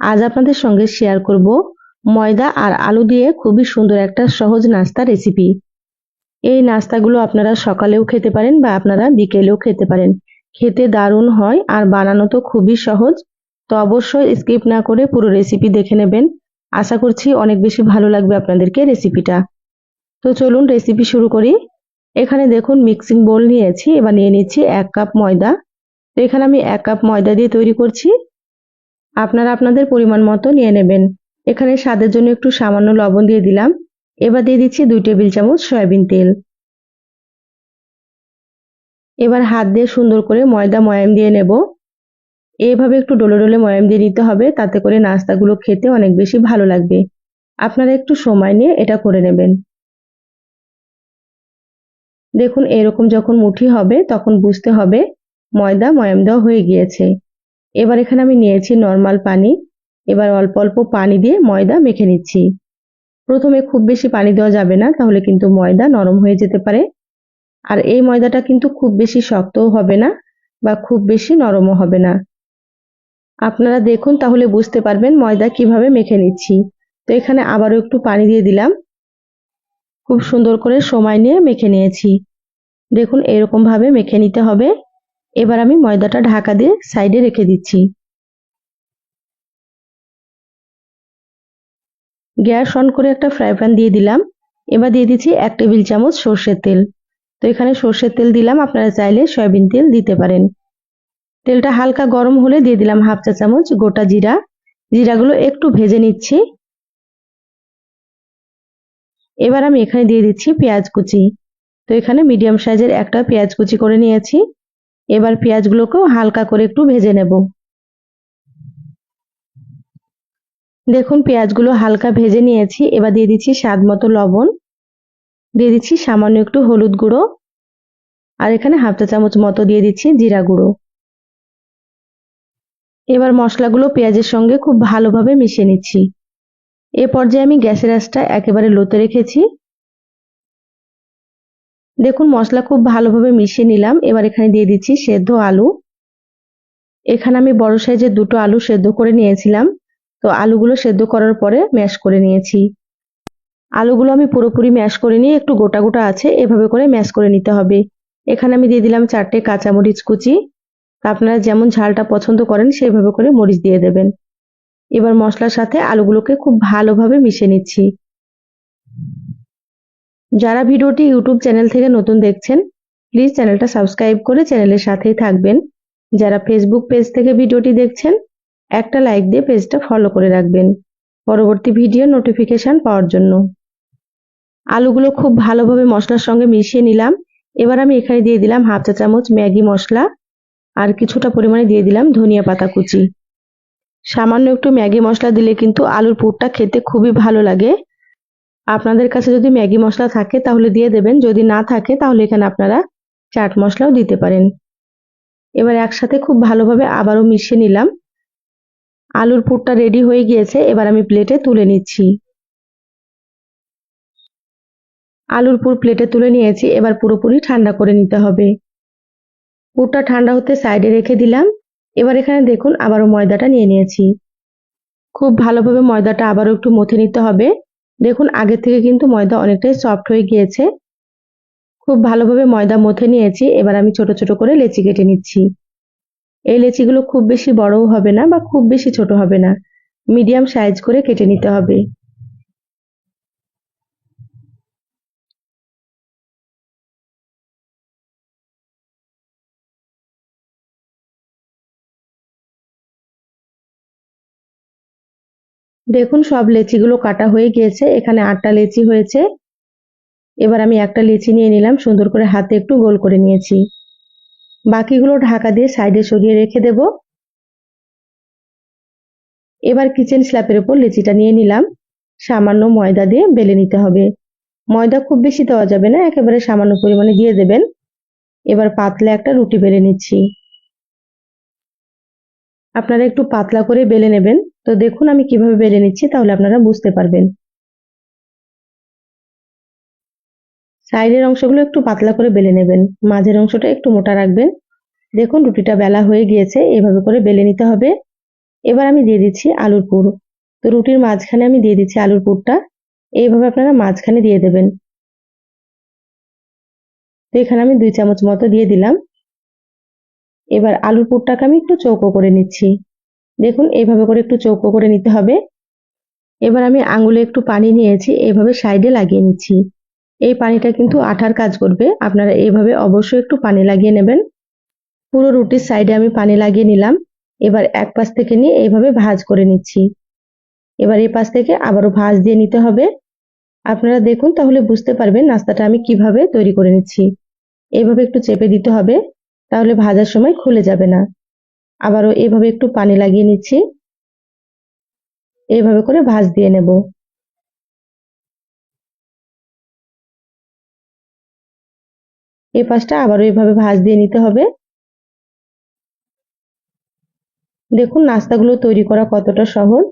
আজ আপনাদের সঙ্গে শেয়ার করব ময়দা আর আলু দিয়ে খুবই সুন্দর একটা সহজ নাস্তা রেসিপি এই নাস্তাগুলো আপনারা সকালেও খেতে পারেন বা আপনারা বিকেলেও খেতে পারেন। খেতে দারুণ হয় আর বানানো তো খুবই সহজ। তো অবশ্যই স্কিপ না করে পুরো রেসিপি দেখে নেবেন। আশা করছি অনেক বেশি ভালো লাগবে আপনাদেরকে রেসিপিটা তো চলুন রেসিপি শুরু করি। এখানে দেখুন মিক্সিং বোল নিয়েছি। এবার নিয়ে নিচ্ছি এক কাপ ময়দা। তো এখানে আমি এক কাপ ময়দা দিয়ে তৈরি করছি। আপনারা আপনাদের পরিমাণ মতো নিয়ে নেবেন। এখানে স্বাদের জন্য একটু সামান্য লবণ দিয়ে দিলাম। এবার দিয়ে দিচ্ছি দুই টেবিল চামচ সয়াবিন তেল। এবার হাত দিয়ে সুন্দর করে ময়দা ময়াম দিয়ে নেব। এভাবে একটু ডোলে ডোলে ময়াম দিয়ে নিতে হবে, তাতে করে নাস্তাগুলো খেতে অনেক বেশি ভালো লাগবে। আপনারা একটু সময় নিয়ে এটা করে নেবেন। দেখুন, এরকম যখন মুঠি হবে, তখন বুঝতে হবে ময়দা ময়াম দেওয়া হয়ে গিয়েছে। এবার এখানে আমি নিয়েছি নর্মাল পানি। এবার অল্প অল্প পানি দিয়ে ময়দা মেখে নিচ্ছি। প্রথমে খুব বেশি পানি দেওয়া যাবে না, তাহলে কিন্তু ময়দা নরম হয়ে যেতে পারে। আর এই ময়দাটা কিন্তু খুব বেশি শক্তও হবে না বা খুব বেশি নরমও হবে না। আপনারা দেখুন, তাহলে বুঝতে পারবেন ময়দা কীভাবে মেখে নিচ্ছি। তো এখানে আবারও একটু পানি দিয়ে দিলাম। খুব সুন্দর করে সময় নিয়ে মেখে নিয়েছি। দেখুন এরকম ভাবে মেখে নিতে হবে। এবার আমি ময়দাটা ঢাকা দিয়ে সাইডে রেখে দিচ্ছি। গ্যাস অন করে একটা ফ্রাই প্যান দিয়ে দিলাম। এবার দিয়ে দিচ্ছি এক টেবিল চামচ সর্ষের তেল। তো এখানে সর্ষের তেল দিলাম, আপনারা চাইলে সয়াবিন তেল দিতে পারেন। তেলটা হালকা গরম হলে দিয়ে দিলাম হাফ চা চামচ গোটা জিরা। জিরাগুলো একটু ভেজে নিচ্ছি। এবার আমি এখানে দিয়ে দিচ্ছি পেঁয়াজ কুচি। তো এখানে মিডিয়াম সাইজের একটা পেঁয়াজ কুচি করে নিয়েছি। এবার পেঁয়াজগুলোকেও হালকা করে একটু ভেজে নেব। দেখুন, পেঁয়াজগুলো হালকা ভেজে নিয়েছি। এবার দিয়ে দিচ্ছি স্বাদ মতো লবণ। দিয়ে দিচ্ছি সামান্য একটু হলুদ গুঁড়ো। আর এখানে হাফ চা চামচ মতো দিয়ে দিচ্ছি জিরা গুঁড়ো। এবার মশলাগুলো পেঁয়াজের সঙ্গে খুব ভালোভাবে মিশিয়ে নিচ্ছি। এ পর্যায়ে আমি গ্যাসের আঁচটা একেবারে লোতে রেখেছি। দেখুন, মশলা খুব ভালোভাবে মিশিয়ে নিলাম। এবার এখানে দিয়ে দিচ্ছি সেদ্ধ আলু। এখানে আমি বড় সাইজের দুটো আলু সেদ্ধ করে নিয়েছিলাম। তো আলুগুলো সেদ্ধ করার পরে ম্যাশ করে নিয়েছি। আলুগুলো আমি পুরোপুরি ম্যাশ করে নিয়ে একটু গোটা গোটা আছে, এভাবে করে ম্যাশ করে নিতে হবে। এখানে আমি দিয়ে দিলাম চারটে কাঁচামরিচ কুচি। আপনারা যেমন ঝালটা পছন্দ করেন সেইভাবে করে মরিচ দিয়ে দেবেন। এবার মশলার সাথে আলুগুলোকে খুব ভালোভাবে মিশিয়ে নিচ্ছি। যারা ভিডিওটি ইউটিউব চ্যানেল থেকে নতুন দেখছেন প্লিজ চ্যানেলটা সাবস্ক্রাইব করে চ্যানেলের সাথেই থাকবেন। যারা ফেসবুক পেজ থেকে ভিডিওটি দেখছেন, একটা লাইক দিয়ে পেজটা ফলো করে রাখবেন। পরবর্তী ভিডিও নোটিফিকেশান পাওয়ার জন্য। আলুগুলো খুব ভালোভাবে মশলার সঙ্গে মিশিয়ে নিলাম। এবার আমি এখানে দিয়ে দিলাম হাফ চা চামচ ম্যাগি মশলা আর কিছুটা পরিমাণে দিয়ে দিলাম ধনিয়া পাতা কুচি। সামান্য একটু ম্যাগি মশলা দিলে কিন্তু আলুর পুরটা খেতে খুবই ভালো লাগে। আপনাদের কাছে যদি ম্যাগি মশলা থাকে তাহলে দিয়ে দেবেন, যদি না থাকে তাহলে এখানে আপনারা চাট মশলাও দিতে পারেন। এবার একসাথে খুব ভালোভাবে আবারও মিশিয়ে নিলাম। আলুর পুরটা রেডি হয়ে গিয়েছে, এবার আমি প্লেটে তুলে নিচ্ছি। আলুর পুর প্লেটে তুলে নিয়েছি, এবার পুরোপুরি ঠান্ডা করে নিতে হবে। পুরটা ঠান্ডা হতে সাইডে রেখে দিলাম। এবার এখানে দেখুন আবারও ময়দাটা নিয়ে নিয়েছি। খুব ভালোভাবে ময়দাটা আবারও একটু মথে নিতে হবে। দেখুন, আগের থেকে কিন্তু ময়দা অনেকটাই সফট হয়ে গিয়েছে। খুব ভালোভাবে ময়দা মথে নিয়েছি, এবার আমি ছোট ছোট করে লেচি কেটে নিচ্ছি। এই লেচিগুলো খুব বেশি বড়ও হবে না বা খুব বেশি ছোট হবে না। মিডিয়াম সাইজ করে কেটে নিতে হবে। দেখুন, সব লেচিগুলো কাটা হয়ে গিয়েছে। এখানে আটটা লেচি হয়েছে। এবার আমি একটা লেচি নিয়ে নিলাম, সুন্দর করে হাতে একটু গোল করে নিয়েছি। বাকিগুলো ঢাকা দিয়ে সাইডে সরিয়ে রেখে দেব। এবার কিচেন স্ল্যাপের উপর লেচিটা নিয়ে নিলাম। সামান্য ময়দা দিয়ে বেলে নিতে হবে। ময়দা খুব বেশি দেওয়া যাবে না, একেবারে সামান্য পরিমাণে দিয়ে দেবেন। এবার পাতলা একটা রুটি বেলে নিচ্ছি। আপনারা একটু পাতলা করে বেলে নেবেন। তো দেখুন আমি কীভাবে বেলে নিচ্ছি, তাহলে আপনারা বুঝতে পারবেন। সাইডের অংশগুলো একটু পাতলা করে বেলে নেবেন। মাঝের অংশটা একটু মোটা রাখবেন। দেখুন রুটিটা বেলা হয়ে গিয়েছে এইভাবে করে বেলে নিতে হবে। এবার আমি দিয়ে দিচ্ছি আলুর পুর। তো রুটির মাঝখানে আমি দিয়ে দিচ্ছি আলুর পুরটা। এইভাবে আপনারা মাঝখানে দিয়ে দেবেন। তো এখানে আমি দুই চামচ মতো দিয়ে দিলাম। এবার আলুর পুরটাকে আমি একটু চৌকো করে নিচ্ছি। দেখুন, এইভাবে করে একটু চৌকো করে নিতে হবে। এবার আমি আঙুলে একটু পানি নিয়েছি, এইভাবে সাইডে লাগিয়ে নিচ্ছি। এই পানিটা কিন্তু আঠার কাজ করবে, আপনারা এইভাবে অবশ্যই একটু পানি লাগিয়ে নেবেন। পুরো রুটির সাইডে আমি পানি লাগিয়ে নিলাম। এবার এক পাশ থেকে নিয়ে এইভাবে ভাজ করে নিচ্ছি। এবার এই পাশ থেকে আবারও ভাজ দিয়ে নিতে হবে। আপনারা দেখুন, তাহলে বুঝতে পারবেন নাস্তাটা আমি কীভাবে তৈরি করে নিচ্ছি। এইভাবে একটু চেপে দিতে হবে। তাহলে ভাজার সময় খুলে যাবে না। আবারও এভাবে একটু পানি লাগিয়ে নিচ্ছি। এইভাবে করে ভাজ দিয়ে নেব। এই পাশটা আবারও এইভাবে ভাজ দিয়ে নিতে হবে। দেখুন, নাস্তাগুলো তৈরি করা কতটা সহজ।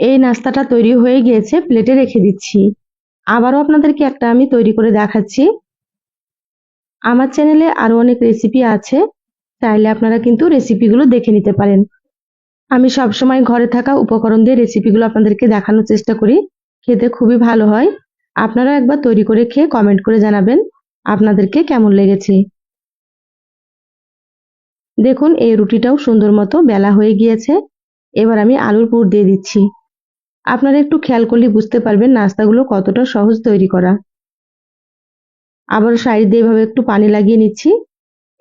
এই নাস্তাটা তৈরি হয়ে গিয়েছে, প্লেটে রেখে দিচ্ছি। আবারও আপনাদেরকে একটা আমি তৈরি করে দেখাচ্ছি। আমার চ্যানেলে আরও অনেক রেসিপি আছে, চাইলে আপনারা কিন্তু রেসিপিগুলো দেখে নিতে পারেন। আমি সবসময় ঘরে থাকা উপকরণ দিয়ে রেসিপিগুলো আপনাদেরকে দেখানোর চেষ্টা করি, খেতে খুবই ভালো হয়। আপনারা একবার তৈরি করে খেয়ে কমেন্ট করে জানাবেন আপনাদেরকে কেমন লেগেছে। দেখুন, এই রুটিটাও সুন্দর মতো বেলা হয়ে গিয়েছে। এবার আমি আলুর পুর দিয়ে দিচ্ছি। আপনারা একটু খেয়াল করলে বুঝতে পারবেন নাস্তাগুলো কতটা সহজ তৈরি করা। আবার সাইড দিয়ে এভাবে একটু পানি লাগিয়ে নিচ্ছি।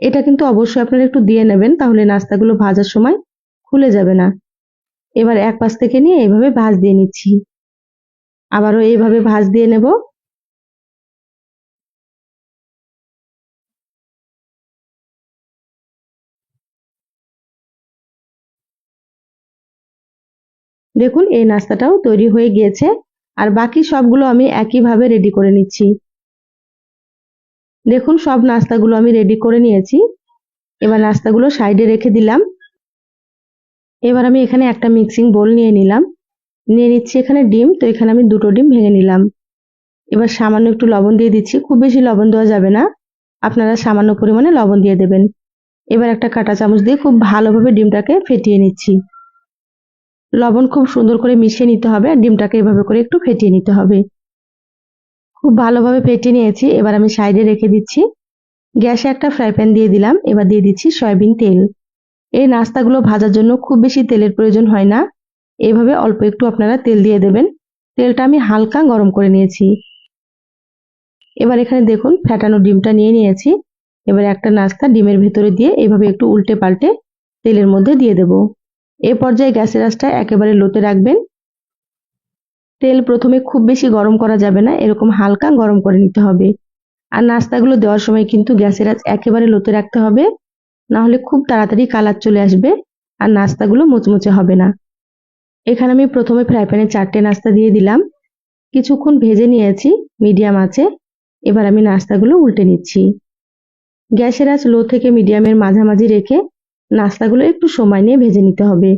এটা কিন্তু অবশ্যই আপনারা একটু দিয়ে নেবেন, তাহলে নাস্তাগুলো ভাজার সময় খুলে যাবে না। এবার এক পাশ থেকে নিয়ে এইভাবে ভাজ দিয়ে নিচ্ছি। আবারও এইভাবে ভাজ দিয়ে নেব। দেখুন, এই নাস্তাটাও তৈরি হয়ে গিয়েছে। আর বাকি সবগুলো আমি একইভাবে রেডি করে নিচ্ছি। দেখুন, সব নাস্তাগুলো আমি রেডি করে নিয়েছি। এবার নাস্তাগুলো সাইডে রেখে দিলাম। এবার আমি এখানে একটা মিক্সিং বোল নিয়ে নিলাম। নিয়ে নিচ্ছি এখানে ডিম, তো এখানে আমি দুটো ডিম ভেঙে নিলাম। এবার সামান্য একটু লবণ দিয়ে দিচ্ছি। খুব বেশি লবণ দেওয়া যাবে না। আপনারা সামান্য পরিমাণে লবণ দিয়ে দেবেন। এবার একটা কাঁটা চামচ দিয়ে খুব ভালোভাবে ডিমটাকে ফেটিয়ে নিচ্ছি। লবণ খুব সুন্দর করে মিশিয়ে নিতে হবে। আর ডিমটাকে এভাবে করে একটু ফেটিয়ে নিতে হবে। খুব ভালোভাবে ফেটিয়ে নিয়েছি। এবার আমি সাইডে রেখে দিচ্ছি। গ্যাসে একটা ফ্রাই প্যান দিয়ে দিলাম। এবার দিয়ে দিচ্ছি সয়াবিন তেল। এই নাস্তাগুলো ভাজার জন্য খুব বেশি তেলের প্রয়োজন হয় না। এভাবে অল্প একটু আপনারা তেল দিয়ে দেবেন। তেলটা আমি হালকা গরম করে নিয়েছি। এবার এখানে দেখুন ফ্যাটানো ডিমটা নিয়ে নিয়েছি। এবার একটা নাস্তা ডিমের ভেতরে দিয়ে এভাবে একটু উল্টে পাল্টে তেলের মধ্যে দিয়ে দেব। এ পর্যায়ে গ্যাসের আঁচটা একেবারে লোতে রাখবেন। তেল প্রথমে খুব বেশি গরম করা যাবে না, এরকম হালকা গরম করে নিতে হবে। আর নাস্তাগুলো দেওয়ার সময় কিন্তু গ্যাসের আঁচ একেবারে লোতে রাখতে হবে না হলে খুব তাড়াতাড়ি কালার চলে আসবে আর নাস্তাগুলো মুচমুচে হবে না। এখানে আমি প্রথমে ফ্রাই প্যানে চারটে নাস্তা দিয়ে দিলাম। কিছুক্ষণ ভেজে নিয়েছি, মিডিয়াম আছে। এবার আমি নাস্তাগুলো উল্টে নিচ্ছি। গ্যাসের আঁচ লো থেকে মিডিয়ামের মাঝামাঝি রেখে নাস্তাগুলো একটু সময় নিয়ে ভেজে নিতে হবে।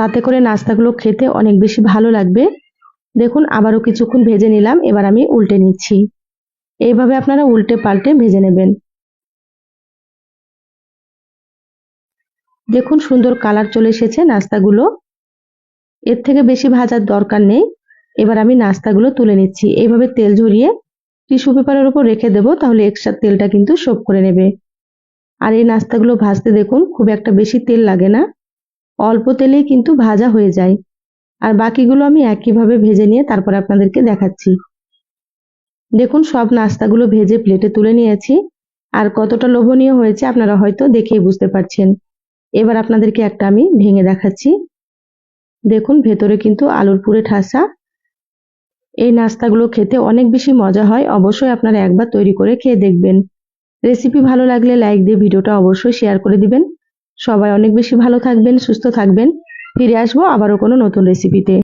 তাতে করে নাস্তাগুলো খেতে অনেক বেশি ভালো লাগবে। দেখুন, আবারও কিছুক্ষণ ভেজে নিলাম, এবার আমি উল্টে নিচ্ছি। এইভাবে আপনারা উল্টে পাল্টে ভেজে নেবেন। দেখুন, সুন্দর কালার চলে এসেছে নাস্তাগুলো। এর থেকে বেশি ভাজার দরকার নেই। এবার আমি নাস্তাগুলো তুলে নিচ্ছি। এইভাবে তেল ঝরিয়ে টিস্যু পেপারের উপর রেখে দেব, তাহলে এক্সট্রা তেলটা কিন্তু সোপ করে নেবে। আর এই নাস্তাগুলো ভাজতে দেখুন, খুব একটা বেশি তেল লাগে না। অল্প তেলেই কিন্তু ভাজা হয়ে যায়। আর বাকিগুলো আমি একইভাবে ভেজে নিয়ে তারপর আপনাদেরকে দেখাচ্ছি। দেখুন, সব নাস্তাগুলো ভেজে প্লেটে তুলে নিয়েছি। আর কতটা লোভনীয় হয়েছে আপনারা হয়তো দেখেই বুঝতে পারছেন। এবার আপনাদেরকে একটা আমি ভেঙে দেখাচ্ছি। দেখুন, ভেতরে কিন্তু আলুর পুরে ঠাসা। এই নাস্তাগুলো খেতে অনেক বেশি মজা হয়। অবশ্যই আপনারা একবার তৈরি করে খেয়ে দেখবেন। রেসিপি ভালো লাগলে লাইক দিয়ে ভিডিওটা অবশ্যই শেয়ার করে দিবেন। সবাই অনেক বেশি ভালো থাকবেন সুস্থ থাকবেন। ফিরে আসব আবারও কোনো নতুন রেসিপিতে